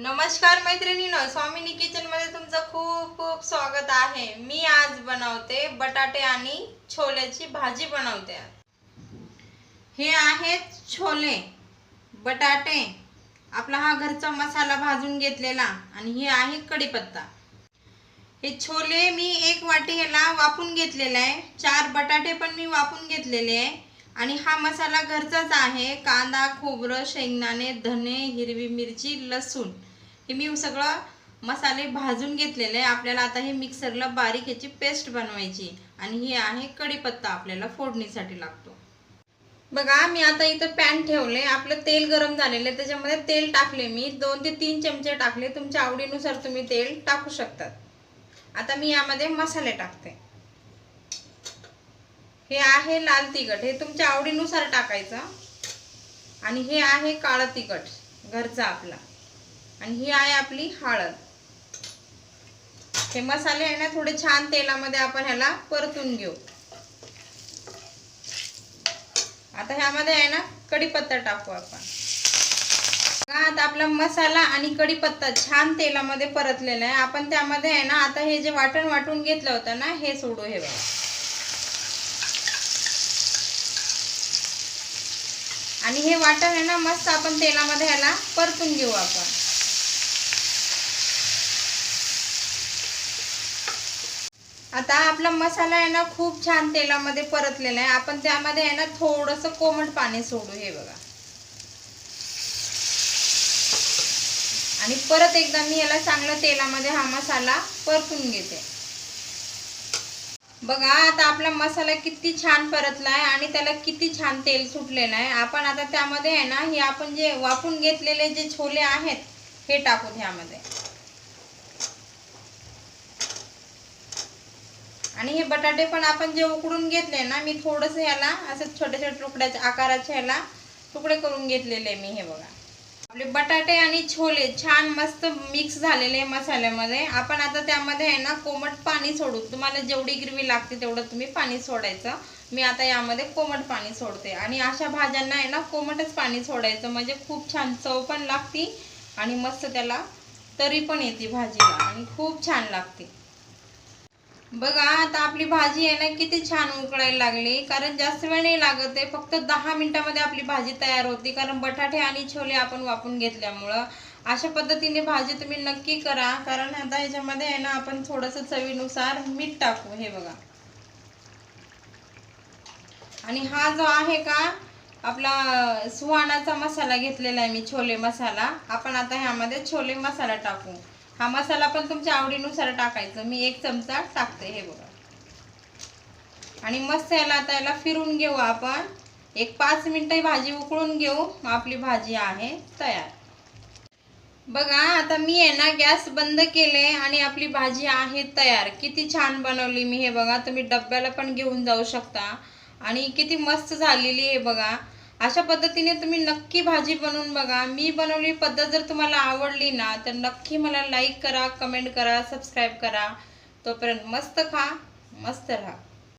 नमस्कार मैत्रिणीनो स्वामिनी किचनमध्ये तुमचं खूप खूप स्वागत आहे. मी आज बनवते बटाटे आणि छोल्याची भाजी बनवते. हे आहेत छोले बटाटे. आपला हा घरचा मसाला भाजून घेतलेला आणि हे आहे कढीपत्ता. हे छोले मी एक वाटी ह्याला वापून घेतलेला आहे. चार बटाटे पण मी वापून घेतलेले आहे. आणि हा मसाला घरचाच आहे. कांदा खोबरं शेंगदाणे धने हिरवी मिरची लसूण. हे मी सगळं मसाले भाजून घेतलेले आहे. आपल्याला आता हे मिक्सरला बारीक याची पेस्ट बनवायची आणि हे आहे कढीपत्ता आपल्याला फोडणीसाठी लागतो. बघा मी आता इथं पॅन ठेवले. आपलं तेल गरम झालेलं आहे. त्याच्यामध्ये तेल टाकले मी. दोन ते तीन चमचे टाकले. तुमच्या आवडीनुसार तुम्ही तेल टाकू शकतात. आता मी यामध्ये मसाले टाकते. हे आहे लाल तिखट. हे तुमच्या आवडीनुसार टाकायचं. आणि हे आहे काळं तिखट. घरचा आपला. आणि ही आहे आपली हळद. हे मसाले आहे ना थोडे छान तेलामध्ये आपण ह्याला परतून घेऊ. आता ह्यामध्ये आहे ना कढीपत्ता टाकू आपण. आता आपला मसाला आणि कढीपत्ता छान तेलामध्ये परतलेला आहे. आपण त्यामध्ये आहे ना आता हे जे वाटण वाटून घेतलं होतं ना हे सोडू हे बघा. आणि हे वाटण आहे ना मस्त आपण तेलामध्ये ह्याला परतून घेऊ आपण. आता आपला मसाला आहे ना खूप छान तेलामध्ये परतलेला आहे. आपण त्यामध्ये आहे ना थोडस कोमट पाणी सोडू हे बघा. आणि परत एकदा मी याला चांगलं तेलामध्ये हा मसाला परतून घेते. बघा आता आपला मसाला किती छान परतला आहे आणि त्याला किती छान तेल सुटलेलं आहे. आपण आता त्यामध्ये आहे ना हे आपण जे वाफून घेतलेले जे छोले आहेत हे टाकू ह्यामध्ये. आणि हे बटाटे पण आपण जे उकडून घेतले ना मी थोडस ह्याला असं छोट्या छोट्या तुकड्याच्या आकाराचे ह्याला तुकडे करून घेतलेले मी हे बघा. आपले बटाटे आणि छोले छान मस्त मिक्स झालेले मसाल्यामध्ये. आपण आता त्यामध्ये आहे ना कोमट पाणी सोडू. तुम्हाला जेवढी ग्रेव्ही लागते तेवढं तुम्ही पाणी सोडायचं. मी आता यामध्ये कोमट पाणी सोडते. आणि अशा भाज्यांना आहे ना कोमटच पाणी सोडायचं. म्हणजे खूप छान चव पण लागती आणि मस्त त्याला तरी पण येते भाजीला. आणि खूप छान लागते. बघा आता आपली भाजी आहे ना किती छान उकळायला लागली. कारण जास्त वेळ नाही लागत आहे फक्त दहा मिनिटामध्ये आपली भाजी तयार होती. कारण बटाटे आणि छोले आपण वापरून घेतल्यामुळं. अशा पद्धतीने भाजी तुम्ही नक्की करा. कारण आता ह्याच्यामध्ये आहे ना आपण थोडंसं चवीनुसार मीठ टाकू. हे बघा. आणि हा जो आहे का आपला सुहाणाचा मसाला घेतलेला आहे मी छोले मसाला. आपण आता ह्यामध्ये छोले मसाला टाकू. हा मसाला पण तुमच्या आवडीनुसार टाकायचं. मी एक चमचा टाकते हे बघा. आणि मस्त याला आता याला फिरून घेऊ आपण. एक पाच मिनिटं भाजी उकळून घेऊ. आपली भाजी आहे तयार. बघा आता मी आहे ना गॅस बंद केले आणि आपली भाजी आहे तयार. किती छान बनवली मी हे बघा. तुम्ही डब्याला पण घेऊन जाऊ शकता. आणि किती मस्त झालेली आहे बघा. अशा पद्धतीने तुम्ही नक्की भाजी बनवून बघा. मी बनवली पद्धत जर तुम्हाला आवडली ना तर नक्की मला लाईक करा कमेंट करा सबस्क्राईब करा. तोपर्यंत मस्त खा मस्त राहा.